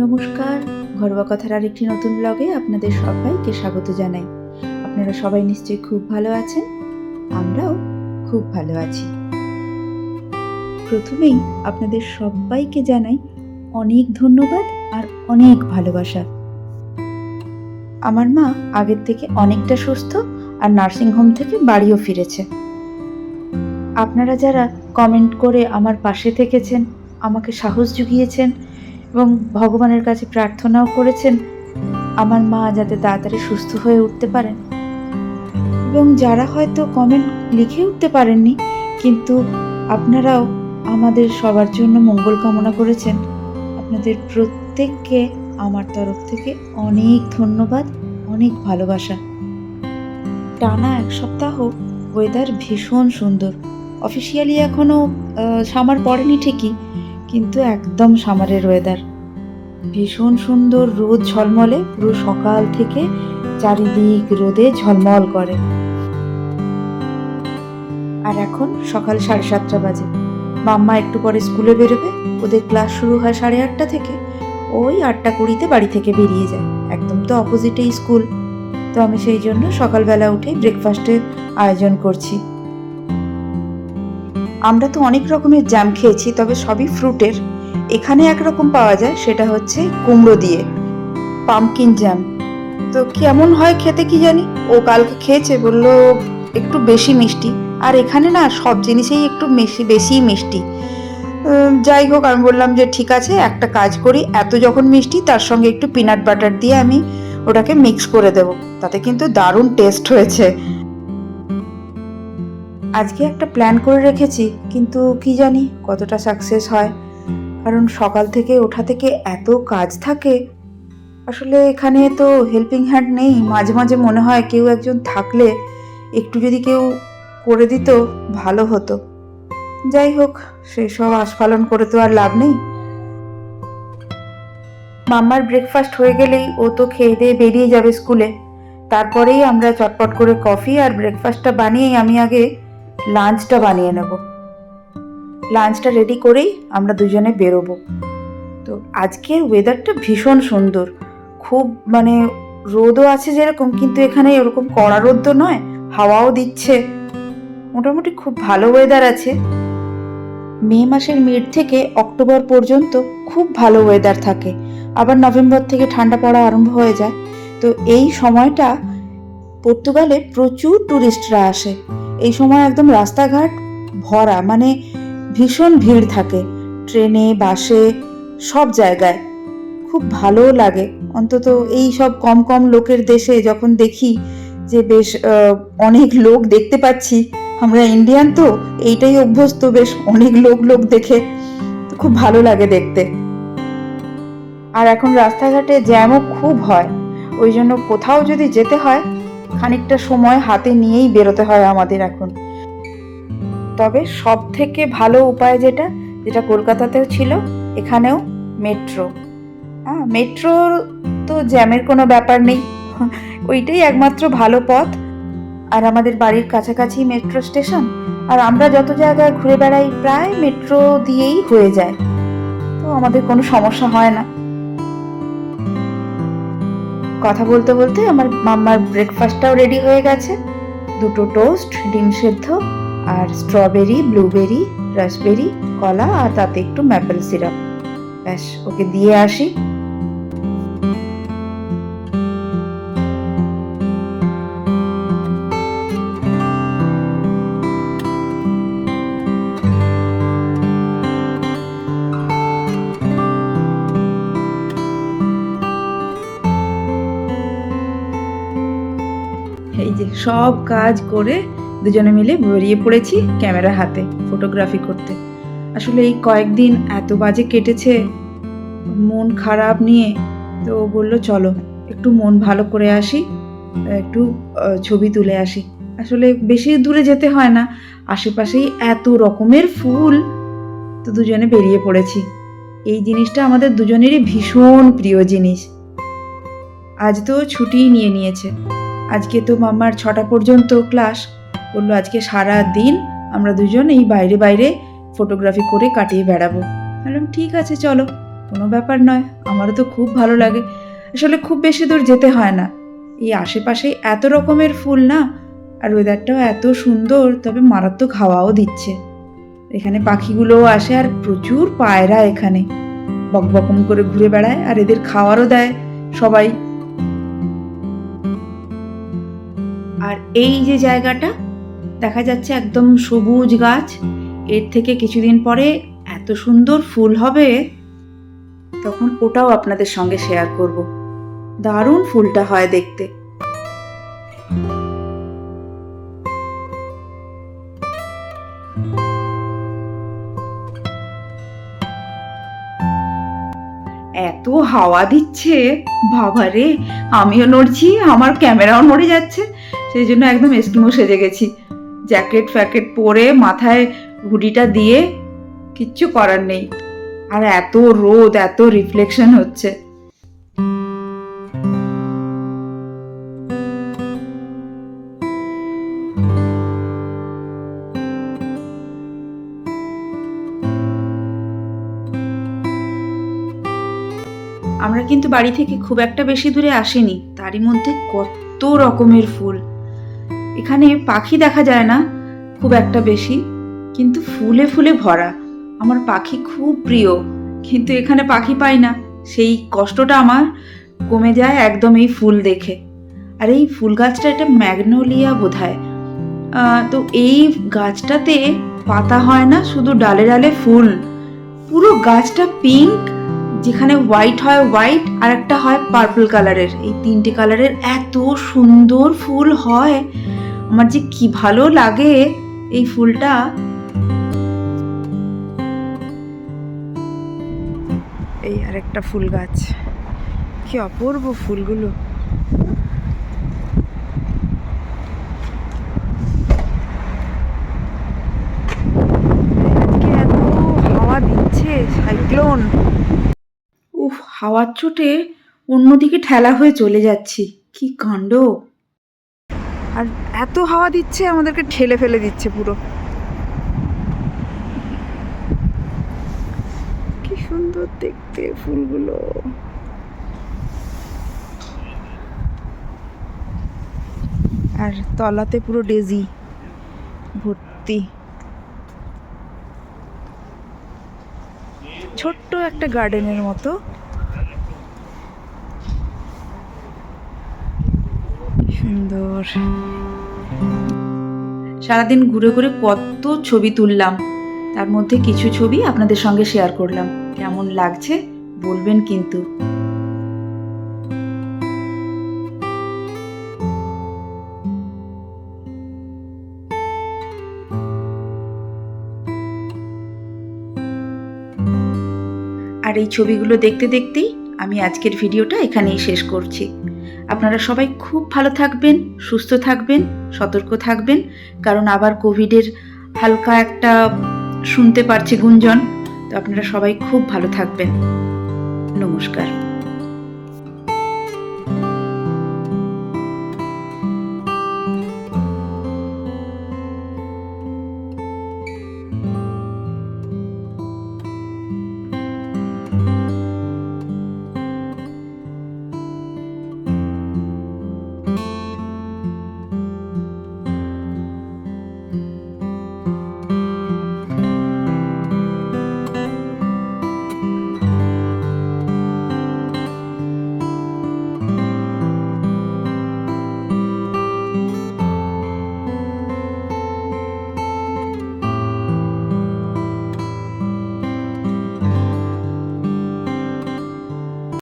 নমস্কার। ঘরোয়া কথার আরেকটি নতুন ব্লগে আপনাদের সবাইকে স্বাগত জানাই। আপনারা সবাই নিশ্চয়ই খুব ভালো আছেন? আমরাও খুব ভালো আছি। প্রথমেই আপনাদের সবাইকে জানাই অনেক ধন্যবাদ আর অনেক ভালোবাসা। আমার মা আগের থেকে অনেকটা সুস্থ আর নার্সিংহোম থেকে বাড়িও ফিরেছে। আপনারা যারা কমেন্ট করে আমার পাশে থেকেছেন, আমাকে সাহস জুগিয়েছেন এবং ভগবানের কাছে প্রার্থনাও করেছেন, আমার মা যাতে তাড়াতাড়ি সুস্থ হয়ে উঠতে পারেন। এবং যারা হয়তো কমেন্ট লিখে উঠতে পারেননি, কিন্তু আপনারাও আমাদের সবার জন্য মঙ্গল কামনা করেছেন। আপনাদের প্রত্যেককে আমার তরফ থেকে অনেক ধন্যবাদ, অনেক ভালোবাসা। টানা এক সপ্তাহ ওয়েদার ভীষণ সুন্দর। অফিসিয়ালি এখনও সামার পড়েনি ঠিকই কিন্তু একদম সামারের ওয়েদার ভীষণ সুন্দর রোদ ঝলমলে, পুরো সকাল থেকে চারিদিক রোদে ঝলমল করে। আর এখন সকাল সাড়ে সাতটা বাজে। মাম্মা একটু পরে স্কুলে বেরোবে, ওদের ক্লাস শুরু হয় সাড়ে আটটা থেকে। ওই আটটা কুড়িতে বাড়ি থেকে বেরিয়ে যায়, একদম তো অপোজিটেই স্কুল। তো আমি সেই জন্য সকালবেলা উঠে ব্রেকফাস্টের আয়োজন করছি। আমরা তো অনেক রকমের জ্যাম খেয়েছি, তবে সবই ফ্রুটের এখানে একরকম পাওয়া যায়, সেটা হচ্ছে কুমড়ো দিয়ে। পামকিন জ্যাম তো কেমন হয় খেতে কি জানি? ও কালকে খেয়েছে, বলল একটু বেশি মিষ্টি। আর এখানে না, সব জিনিসেই একটু বেশি, বেশিই মিষ্টি। যাই হোক, আমি বললাম যে ঠিক আছে, একটা কাজ করি, এত যখন মিষ্টি, তার সঙ্গে একটু পিনাট বাটার দিয়ে আমি ওটাকে মিক্স করে দেব। তাতে কিন্তু দারুণ টেস্ট হয়েছে। আজকে একটা প্ল্যান করে রেখেছি, কিন্তু কি জানি কতটা সাকসেস হয়। কারণ সকাল থেকে ওঠা থেকে এত কাজ থাকে। আসলে এখানে তো হেল্পিং হ্যান্ড নেই। মাঝে মাঝে মনে হয় কেউ একজন থাকলে একটু যদি কেউ করে দিত, ভালো হতো। যাই হোক, সেসব আস্ফালন করে তো আর লাভ নেই। মাম্মার ব্রেকফাস্ট হয়ে গেলেই ও তো খেয়ে দিয়ে বেরিয়ে যাবে স্কুলে। তারপরেই আমরা চটপট করে কফি আর ব্রেকফাস্টটা বানিয়েই আমি আগে লাঞ্চটা বানিয়ে নেব। লাঞ্চটা রেডি করেই আমরা দুজনে বেরোবো। তো আজকের ওয়েদারটা ভীষণ সুন্দর। খুব মানে রোদও আছে যেরকম, কিন্তু এখানে ওরকম কড়া রোদ তো নয়, হাওয়াও দিচ্ছে। মোটামুটি খুব ভালো ওয়েদার আছে। মে মাসের মিড থেকে অক্টোবর পর্যন্ত খুব ভালো ওয়েদার থাকে। আবার নভেম্বর থেকে ঠান্ডা পড়া আরম্ভ হয়ে যায়। তো এই সময়টা পর্তুগালে প্রচুর ট্যুরিস্টরা আসে। এই সময় একদম রাস্তাঘাট ভরা মানে ভীষণ ভিড় থাকে। ট্রেনে, বাসে, সব জায়গায়। খুব ভালো লাগে। অন্তত এই সব কম কম লোকের দেশে যখন দেখি যে বেশ অনেক লোক দেখতে পাচ্ছি, আমরা ইন্ডিয়ান তো, এইটাই অভ্যস্ত, বেশ অনেক লোক লোক দেখে। খুব ভালো লাগে দেখতে। আর এখন রাস্তাঘাটে জ্যামও খুব হয়। ওই জন্য কোথাও যদি যেতে হয় খানিকটা সময় হাতে নিয়েই বেরোতে হয় আমাদের এখন। তবে সব থেকে ভালো উপায় যেটা যেটা কলকাতাতেও ছিল, এখানেও মেট্রো। হ্যাঁ মেট্রোর তো জ্যামের কোনো ব্যাপার নেই। ওইটাই একমাত্র ভালো পথ। আর আমাদের বাড়ির কাছাকাছি মেট্রো স্টেশন, আর আমরা যত জায়গায় ঘুরে বেড়াই প্রায় মেট্রো দিয়েই হয়ে যায়। তো আমাদের কোনো সমস্যা হয় না। কথা বলতে বলতে আমার মাম্মার ব্রেকফাস্টটাও রেডি হয়ে গেছে। দুটো টোস্ট ডিম সেদ্ধ আর স্ট্রবেরি ব্লুবেরি রাসবেরি কলা আর তাতে একটু ম্যাপেল সিরাপ ব্যাস, ওকে দিয়ে আসি। এই যে সব কাজ করে দুজনে মিলে বেরিয়ে পড়েছি ক্যামেরা হাতে ফটোগ্রাফি করতে। আসলে এই কয়েকদিন এত বাজে কেটেছে, মন খারাপ নিয়ে। তো বলল, চলো, একটু মন ভালো করে আসি, একটু ছবি তুলে আসি। আসলে বেশি দূরে যেতে হয় না, আশেপাশেই এত রকমের ফুল। তো দুজনে বেরিয়ে পড়েছি। এই জিনিসটা আমাদের দুজনেরই ভীষণ প্রিয় জিনিস। আজ তো ছুটিই নিয়ে নিয়েছে। আজকে তো মামার ছটা পর্যন্ত ক্লাস বলল, আজকে সারা দিন আমরা দুজন এই বাইরে বাইরে ফটোগ্রাফি করে কাটিয়ে বেড়াবো। বললাম, ঠিক আছে, চলো। কোনো ব্যাপার নয়, আমারও তো খুব ভালো লাগে। আসলে খুব বেশি দূর যেতে হয় না। এই আশেপাশে এত রকমের ফুল না, আর ওয়েদারটাও এত সুন্দর, তবে মারাত্মক হাওয়াও দিচ্ছে। এখানে পাখিগুলোও আসে, আর প্রচুর পায়রা এখানে। বকবকম করে ঘুরে বেড়ায়, আর এদের খাওয়ারও দেয়। সবাই আর এই যে জায়গাটা, দেখা যাচ্ছে একদম সবুজ গাছ। এর থেকে কিছুদিন পরে এত সুন্দর ফুল হবে, তখন ওটাও আপনাদের সঙ্গে শেয়ার করব। দারুণ ফুলটা হয় দেখতে। এত হাওয়া দিচ্ছে, বাবারে, আমিও নড়ছি, আমার ক্যামেরাও নড়ে যাচ্ছে। সেই জন্য একদম এস্কিমো সেজে গেছি। জ্যাকেট ফ্যাকেট পরে মাথায় হুডিটা দিয়ে কিচ্ছু করার নেই। আর এত রোদ, এত রিফ্লেকশন হচ্ছে। আমরা কিন্তু বাড়ি থেকে খুব একটা বেশি দূরে আসিনি। তারই মধ্যে কত রকমের ফুল। এখানে পাখি দেখা যায় না, খুব একটা বেশি। কিন্তু ফুলে ফুলে ভরা। আমার পাখি খুব প্রিয়, কিন্তু এখানে পাখি পাই না। সেই কষ্টটা আমার কমে যায় একদম এই ফুল দেখে। আর এই ফুল গাছটা এটা ম্যাগনোলিয়া বোধ হয় তো এই গাছটাতে পাতা হয় না, শুধু ডালে ডালে ফুল। পুরো গাছটা পিঙ্ক যেখানে হোয়াইট হয় হোয়াইট আর একটা হয় পার্পল কালারের এই তিনটে কালারের এত সুন্দর ফুল হয়। আমার যে কি ভালো লাগে এই ফুলটা। এই আর একটা ফুল গাছ। কি অপূর্ব ফুলগুলো। দিচ্ছে সাইক্লোন। উফ, হাওয়ার চোটে অন্যদিকে ঠেলা হয়ে চলে যাচ্ছি। কি কাণ্ড। আর এত হাওয়া দিচ্ছে, আমাদেরকে ঠেলে ফেলে দিচ্ছে পুরো। কি সুন্দর দেখতে ফুলগুলো। আর তলাতে পুরো ডেজি, ভর্তি। ছোট্ট একটা গার্ডেনের মতো। সুন্দর। সারাদিন ঘুরে ঘুরে কত ছবি তুললাম। তার মধ্যে কিছু ছবি আপনাদের সঙ্গে শেয়ার করলাম। কেমন লাগছে বলবেন কিন্তু। আর এই ছবিগুলো দেখতে দেখতেই আমি আজকের ভিডিওটা এখানেই শেষ করছি। আপনারা সবাই খুব ভালো থাকবেন, সুস্থ থাকবেন, সতর্ক থাকবেন, কারণ আবার কোভিডের হালকা একটা শুনতে পারছি গুঞ্জন, তো আপনারা সবাই খুব ভালো থাকবেন। নমস্কার।